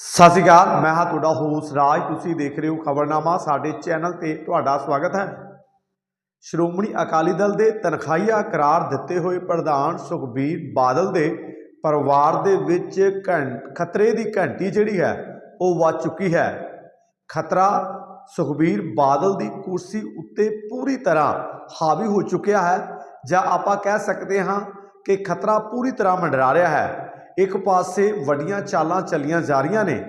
ਸਤਿ ਸ਼੍ਰੀ ਅਕਾਲ, ਮੈਂ ਹਾਂ ਤੁਹਾਡਾ ਹੋਸ ਰਾਜ। ਤੁਸੀਂ ਦੇਖ ਰਹੇ ਹੋ ਖਬਰਨਾਮਾ, ਸਾਡੇ ਚੈਨਲ ਤੇ ਤੁਹਾਡਾ ਸਵਾਗਤ ਹੈ। ਸ਼੍ਰੋਮਣੀ ਅਕਾਲੀ ਦਲ ਦੇ ਤਨਖਾਹੀਆ ਕਰਾਰ ਦਿੱਤੇ ਹੋਏ ਪ੍ਰਧਾਨ ਸੁਖਬੀਰ ਬਾਦਲ ਦੇ ਪਰਿਵਾਰ ਦੇ ਵਿੱਚ ਘੰ- ਖਤਰੇ ਦੀ ਘੰਟੀ ਜਿਹੜੀ ਹੈ, ਉਹ ਵੱਜ ਚੁੱਕੀ ਹੈ। ਖਤਰਾ ਸੁਖਬੀਰ ਬਾਦਲ ਦੀ ਕੁਰਸੀ ਉੱਤੇ ਪੂਰੀ ਤਰ੍ਹਾਂ ਹਾਵੀ ਹੋ ਚੁੱਕਿਆ ਹੈ। ਜਾਂ ਆਪਾਂ ਕਹਿ ਸਕਦੇ ਹਾਂ ਕਿ ਖਤਰਾ ਪੂਰੀ ਤਰ੍ਹਾਂ ਮੰਡਰਾ ਰਿਹਾ ਹੈ। ਇੱਕ ਪਾਸੇ ਵੱਡੀਆਂ ਚਾਲਾਂ ਚੱਲੀਆਂ ਜਾ ਰਹੀਆਂ ਨੇ,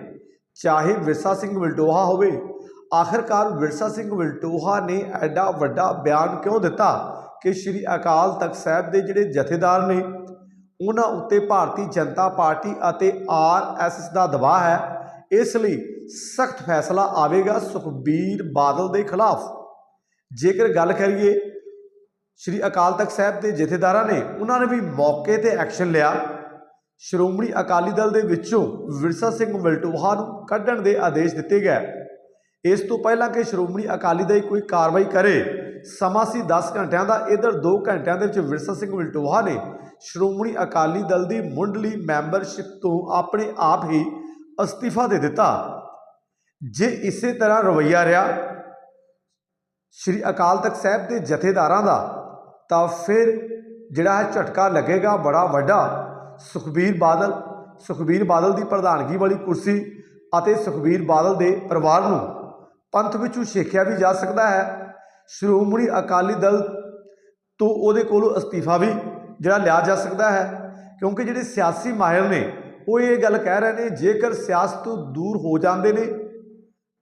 ਚਾਹੇ ਵਿਰਸਾ ਸਿੰਘ ਵਲਟੋਹਾ ਹੋਵੇ। ਆਖਰਕਾਰ ਵਿਰਸਾ ਸਿੰਘ ਵਲਟੋਹਾ ਨੇ ਐਡਾ ਵੱਡਾ ਬਿਆਨ ਕਿਉਂ ਦਿੱਤਾ ਕਿ ਸ਼੍ਰੀ ਅਕਾਲ ਤਖਤ ਸਾਹਿਬ ਦੇ ਜਿਹੜੇ ਜਥੇਦਾਰ ਨੇ, ਉਹਨਾਂ ਉੱਤੇ ਭਾਰਤੀ ਜਨਤਾ ਪਾਰਟੀ ਅਤੇ ਆਰਐਸਐਸ ਦਾ ਦਬਾਅ ਹੈ। ਇਸ ਲਈ ਸਖਤ ਫੈਸਲਾ ਆਵੇਗਾ ਸੁਖਬੀਰ ਬਾਦਲ ਦੇ ਖਿਲਾਫ। ਜੇਕਰ ਗੱਲ ਕਰੀਏ, ਸ਼੍ਰੀ ਅਕਾਲ ਤਖਤ ਸਾਹਿਬ ਦੇ ਜਥੇਦਾਰਾਂ ਨੇ, ਉਹਨਾਂ ਨੇ ਵੀ ਮੌਕੇ ਤੇ ਐਕਸ਼ਨ ਲਿਆ। ਸ਼੍ਰੋਮਣੀ ਅਕਾਲੀ ਦਲ ਦੇ ਵਿੱਚੋਂ ਵਿਰਸਾ ਸਿੰਘ ਵਲਟੋਹਾ ਨੂੰ ਕੱਢਣ ਦੇ ਆਦੇਸ਼ ਦਿੱਤੇ ਗਏ। ਇਸ ਤੋਂ ਪਹਿਲਾਂ ਕਿ ਸ਼੍ਰੋਮਣੀ ਅਕਾਲੀ ਦਲ ਕੋਈ ਕਾਰਵਾਈ ਕਰੇ, ਸਮਾਂ ਸੀ 10 ਘੰਟਿਆਂ ਦਾ, ਇਧਰ 2 ਘੰਟਿਆਂ ਦੇ ਵਿੱਚ ਵਿਰਸਾ ਸਿੰਘ ਵਲਟੋਹਾ ਨੇ ਸ਼੍ਰੋਮਣੀ ਅਕਾਲੀ ਦਲ ਦੀ ਮੁੰਡਲੀ ਮੈਂਬਰਸ਼ਿਪ ਤੋਂ ਆਪਣੇ ਆਪ ਹੀ ਅਸਤੀਫਾ ਦੇ ਦਿੱਤਾ। ਜੇ ਇਸੇ ਤਰ੍ਹਾਂ ਰਵੱਈਆ ਰਿਹਾ ਸ਼੍ਰੀ ਅਕਾਲ ਤਖਤ ਸਾਹਿਬ ਦੇ ਜਥੇਦਾਰਾਂ ਦਾ, ਤਾਂ ਫਿਰ ਜਿਹੜਾ ਹੈ ਝਟਕਾ ਲੱਗੇਗਾ ਬੜਾ ਵੱਡਾ। ਸੁਖਬੀਰ ਬਾਦਲ ਸੁਖਬੀਰ ਬਾਦਲ ਦੀ ਪ੍ਰਧਾਨਗੀ ਵਾਲੀ ਕੁਰਸੀ ਅਤੇ ਸੁਖਬੀਰ ਬਾਦਲ ਦੇ ਪਰਿਵਾਰ ਨੂੰ ਪੰਥ ਵਿੱਚੋਂ ਛੇਕਿਆ ਵੀ ਜਾ ਸਕਦਾ ਹੈ। ਸ਼੍ਰੋਮਣੀ ਅਕਾਲੀ ਦਲ ਤੋਂ ਉਹਦੇ ਕੋਲੋਂ ਅਸਤੀਫਾ ਵੀ ਜਿਹੜਾ ਲਿਆ ਜਾ ਸਕਦਾ ਹੈ, ਕਿਉਂਕਿ ਜਿਹੜੇ ਸਿਆਸੀ ਮਾਹਿਰ ਨੇ, ਉਹ ਇਹ ਗੱਲ ਕਹਿ ਰਹੇ ਨੇ, ਜੇਕਰ ਸਿਆਸਤ ਤੋਂ ਦੂਰ ਹੋ ਜਾਂਦੇ ਨੇ,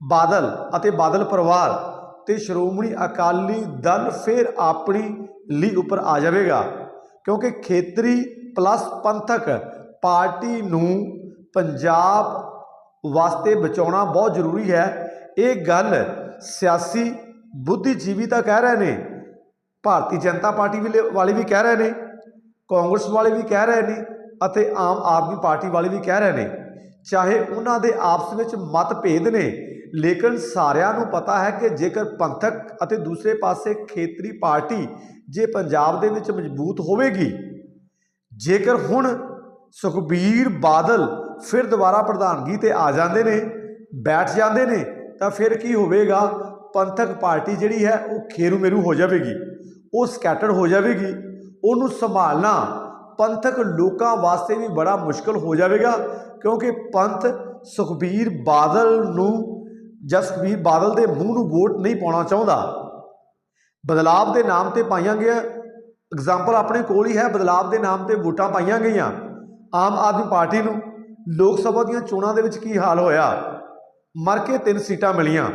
ਬਾਦਲ ਅਤੇ ਬਾਦਲ ਪਰਿਵਾਰ ਤੇ ਸ਼੍ਰੋਮਣੀ ਅਕਾਲੀ ਦਲ ਫਿਰ ਆਪਣੀ ਲੀ ਉੱਪਰ ਆ ਜਾਵੇਗਾ, ਕਿਉਂਕਿ ਖੇਤਰੀ ਪਲੱਸ ਪੰਥਕ ਪਾਰਟੀ ਨੂੰ ਪੰਜਾਬ ਵਾਸਤੇ ਬਚਾਉਣਾ ਬਹੁਤ ਜ਼ਰੂਰੀ ਹੈ। ਇਹ ਗੱਲ ਸਿਆਸੀ ਬੁੱਧੀਜੀਵੀ ਤਾਂ ਕਹਿ ਰਹੇ ਨੇ, ਭਾਰਤੀ ਜਨਤਾ ਪਾਰਟੀ ਵਾਲੇ- ਵਾਲੇ ਵੀ ਕਹਿ ਰਹੇ ਨੇ, ਕਾਂਗਰਸ ਵਾਲੇ ਵੀ ਕਹਿ ਰਹੇ ਨੇ ਅਤੇ ਆਮ ਆਦਮੀ ਪਾਰਟੀ ਵਾਲੇ ਵੀ ਕਹਿ ਰਹੇ ਨੇ। ਚਾਹੇ ਉਹਨਾਂ ਦੇ ਆਪਸ ਵਿੱਚ ਮਤਭੇਦ ਨੇ, ਲੇਕਿਨ ਸਾਰਿਆਂ ਨੂੰ ਪਤਾ ਹੈ ਕਿ ਜੇਕਰ ਪੰਥਕ ਅਤੇ ਦੂਸਰੇ ਪਾਸੇ ਖੇਤਰੀ ਪਾਰਟੀ ਜੇ ਪੰਜਾਬ ਦੇ ਵਿੱਚ ਮਜ਼ਬੂਤ ਹੋਵੇਗੀ ਜੇਕਰ ਹੁਣ ਸੁਖਬੀਰ ਬਾਦਲ ਫਿਰ ਦੁਬਾਰਾ ਪ੍ਰਧਾਨਗੀ ਤੇ ਆ ਜਾਂਦੇ ਨੇ, ਬੈਠ ਜਾਂਦੇ ਨੇ, ਤਾਂ ਫਿਰ ਕੀ ਹੋਵੇਗਾ? ਪੰਥਕ ਪਾਰਟੀ ਜਿਹੜੀ ਹੈ, ਉਹ ਖੇਰੂ ਮੇਰੂ ਹੋ ਜਾਵੇਗੀ, ਉਹ ਸਕੈਟਰਡ ਹੋ ਜਾਵੇਗੀ, ਉਹਨੂੰ ਸੰਭਾਲਣਾ ਪੰਥਕ ਲੋਕਾਂ ਵਾਸਤੇ ਵੀ ਬੜਾ ਮੁਸ਼ਕਲ ਹੋ ਜਾਵੇਗਾ, ਕਿਉਂਕਿ ਪੰਥ ਸੁਖਬੀਰ ਬਾਦਲ ਨੂੰ ਜਾਂ ਸੁਖਬੀਰ ਬਾਦਲ ਦੇ ਮੂੰਹ ਨੂੰ ਵੋਟ ਨਹੀਂ ਪਾਉਣਾ ਚਾਹੁੰਦਾ। ਬਦਲਾਵ ਦੇ ਨਾਮ ਤੇ ਪਾਈਆਂ ਗਿਆ ਐਗਜ਼ਾਮਪਲ ਆਪਣੇ ਕੋਲ ਹੀ ਹੈ, ਬਦਲਾਵ ਦੇ ਨਾਮ ਤੇ ਵੋਟਾਂ ਪਾਈਆਂ ਗਈਆਂ। ਆਮ ਆਦਮੀ ਪਾਰਟੀ ਨੂੰ ਲੋਕ ਸਭਾ ਦੀਆਂ ਚੋਣਾਂ ਦੇ ਵਿੱਚ ਕੀ ਹਾਲ ਹੋਇਆ? ਮਰ ਕੇ ਤਿੰਨ ਸੀਟਾਂ ਮਿਲੀਆਂ।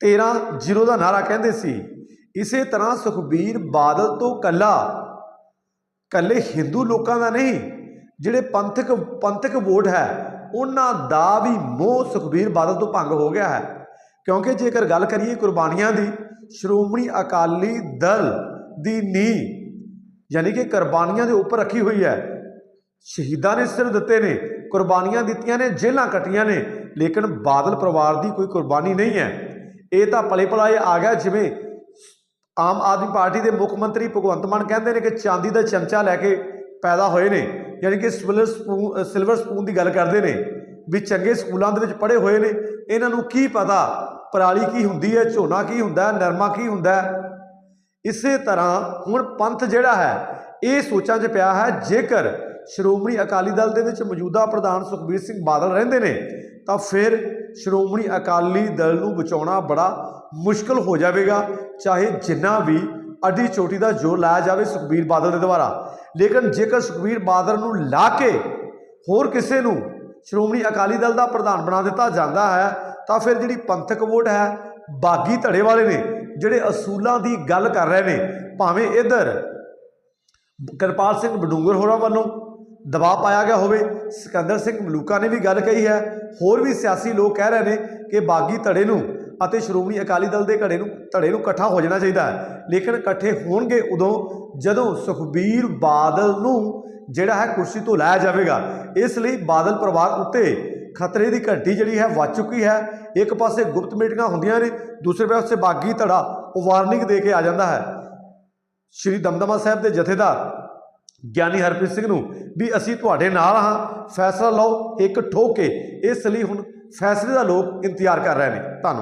13 ਜ਼ੀਰੋ ਦਾ ਨਾਰਾ ਕਹਿੰਦੇ ਸੀ। ਇਸੇ ਤਰ੍ਹਾਂ ਸੁਖਬੀਰ ਬਾਦਲ ਤੋਂ ਕੱਲਾ ਕੱਲੇ ਹਿੰਦੂ ਲੋਕਾਂ ਦਾ ਨਹੀਂ, ਜਿਹੜੇ ਪੰਥਕ ਪੰਥਕ ਵੋਟ ਹੈ, ਉਹਨਾਂ ਦਾ ਵੀ ਮੋਹ ਸੁਖਬੀਰ ਬਾਦਲ ਤੋਂ ਭੰਗ ਹੋ ਗਿਆ ਹੈ। ਕਿਉਂਕਿ ਜੇਕਰ ਗੱਲ ਕਰੀਏ ਕੁਰਬਾਨੀਆਂ ਦੀ, ਸ਼੍ਰੋਮਣੀ ਅਕਾਲੀ ਦਲ ਦੀ ਨੀ ਯਾਨੀ ਕਿ ਕੁਰਬਾਨੀਆਂ ਦੇ ਉੱਪਰ ਰੱਖੀ ਹੋਈ ਹੈ। ਸ਼ਹੀਦਾਂ ਨੇ ਸਿਰ ਦਿੱਤੇ ਨੇ, ਕੁਰਬਾਨੀਆਂ ਦਿੱਤੀਆਂ ਨੇ ਜੇਲਾਂ ਕੱਟੀਆਂ ਨੇ, ਲੇਕਿਨ ਬਾਦਲ ਪਰਿਵਾਰ ਦੀ ਕੋਈ ਕੁਰਬਾਨੀ ਨਹੀਂ ਹੈ। ਇਹ ਤਾਂ ਪਲੇ ਇਹ ਆ ਗਿਆ, ਜਿਵੇਂ ਆਮ ਆਦਮੀ ਪਾਰਟੀ ਦੇ ਮੁੱਖ ਮੰਤਰੀ ਭਗਵੰਤ ਮਾਨ ਕਹਿੰਦੇ ਨੇ ਕਿ ਚਾਂਦੀ ਦਾ ਚਮਚਾ ਲੈ ਕੇ ਪੈਦਾ ਹੋਏ ਨੇ। ਯਾਨੀ ਕਿ ਸਿਲਵਰ ਸਪੂਨ ਸਿਲਵਰ ਸਪੂਨ ਦੀ ਗੱਲ ਕਰਦੇ ਨੇ ਵੀ ਚੰਗੇ ਸਕੂਲਾਂ ਦੇ ਵਿੱਚ ਪੜ੍ਹੇ ਹੋਏ ਨੇ। ਇਹਨਾਂ ਨੂੰ ਕੀ ਪਤਾ, ਪਰਾਲੀ ਕੀ ਹੁੰਦੀ ਹੈ, ਝੋਨਾ ਕੀ ਹੁੰਦਾ ਨਰਮਾ ਕੀ ਹੁੰਦਾ ਇਸੇ ਤਰ੍ਹਾਂ ਹੁਣ ਪੰਥ ਜਿਹੜਾ ਹੈ, ਇਹ ਸੋਚਾਂ 'ਚ ਪਿਆ ਹੈ, ਜੇਕਰ ਸ਼੍ਰੋਮਣੀ ਅਕਾਲੀ ਦਲ ਦੇ ਵਿੱਚ ਮੌਜੂਦਾ ਪ੍ਰਧਾਨ ਸੁਖਬੀਰ ਸਿੰਘ ਬਾਦਲ ਰਹਿੰਦੇ ਨੇ, ਤਾਂ ਫਿਰ ਸ਼੍ਰੋਮਣੀ ਅਕਾਲੀ ਦਲ ਨੂੰ ਬਚਾਉਣਾ ਬੜਾ ਮੁਸ਼ਕਲ ਹੋ ਜਾਵੇਗਾ, ਚਾਹੇ ਜਿੰਨਾ ਵੀ ਅੱਡੀ ਚੋਟੀ ਦਾ ਜੋਰ ਲਾਇਆ ਜਾਵੇ ਸੁਖਬੀਰ ਬਾਦਲ ਦੇ ਦੁਆਰਾ। ਲੇਕਿਨ ਜੇਕਰ ਸੁਖਬੀਰ ਬਾਦਲ ਨੂੰ ਲਾ ਕੇ ਹੋਰ ਕਿਸੇ ਨੂੰ ਸ਼੍ਰੋਮਣੀ ਅਕਾਲੀ ਦਲ ਦਾ ਪ੍ਰਧਾਨ ਬਣਾ ਦਿੱਤਾ ਜਾਂਦਾ ਹੈ, ਤਾਂ ਫਿਰ ਜਿਹੜੀ ਪੰਥਕ ਵੋਟ ਹੈ, ਬਾਗੀ ਧੜੇ ਵਾਲੇ ਨੇ। ਜਿਹੜੇ ਅਸੂਲਾਂ ਦੀ ਗੱਲ ਕਰ ਰਹੇ ਨੇ, ਭਾਵੇਂ ਇਧਰ ਕਿਰਪਾਲ ਸਿੰਘ ਬਡੂੰਗਰ ਹੋਰਾਂ ਵੱਲੋਂ ਦਬਾਅ ਪਾਇਆ ਗਿਆ ਹੋਵੇ, ਸਿਕੰਦਰ ਸਿੰਘ ਮਲੂਕਾ ਨੇ ਵੀ ਗੱਲ ਕਹੀ ਹੈ, ਹੋਰ ਵੀ ਸਿਆਸੀ ਲੋਕ ਕਹਿ ਰਹੇ ਨੇ ਕਿ ਬਾਗੀ ਧੜੇ ਨੂੰ ਅਤੇ ਸ਼੍ਰੋਮਣੀ ਅਕਾਲੀ ਦਲ ਦੇ ਘੜੇ ਨੂੰ, ਧੜੇ ਨੂੰ ਇਕੱਠਾ ਹੋ ਜਾਣਾ ਚਾਹੀਦਾ ਹੈ। ਲੇਕਿਨ ਇਕੱਠੇ ਹੋਣਗੇ ਉਦੋਂ ਜਦੋਂ ਸੁਖਬੀਰ ਬਾਦਲ ਨੂੰ ਜਿਹੜਾ ਹੈ ਕੁਰਸੀ ਤੋਂ ਲਾਇਆ ਜਾਵੇਗਾ। ਇਸ ਲਈ ਬਾਦਲ ਪਰਿਵਾਰ ਉੱਤੇ ਖਤਰੇ ਦੀ ਘੰਟੀ ਜਿਹੜੀ ਹੈ ਵੱਜ ਚੁੱਕੀ ਹੈ। ਇੱਕ ਪਾਸੇ ਗੁਪਤ ਮੀਟਿੰਗਾਂ ਹੁੰਦੀਆਂ ਨੇ, ਦੂਸਰੇ ਪਾਸੇ ਬਾਗੀ ਧੜਾ ਉਹ ਵਾਰਨਿੰਗ ਦੇ ਕੇ ਆ ਜਾਂਦਾ ਹੈ। ਸ਼੍ਰੀ ਦਮਦਮਾ ਸਾਹਿਬ ਦੇ ਜਥੇਦਾਰ ਗਿਆਨੀ ਹਰਪ੍ਰੀਤ ਸਿੰਘ ਨੂੰ ਵੀ ਅਸੀਂ ਤੁਹਾਡੇ ਨਾਲ ਹਾਂ, ਫੈਸਲਾ ਲਓ, ਇੱਕ ਠੋਕ ਕੇ, ਇਸ ਲਈ ਹੁਣ ਫੈਸਲੇ ਦਾ ਲੋਕ ਇੰਤਜ਼ਾਰ ਕਰ ਰਹੇ ਨੇ। ਧੰਨਵਾਦ।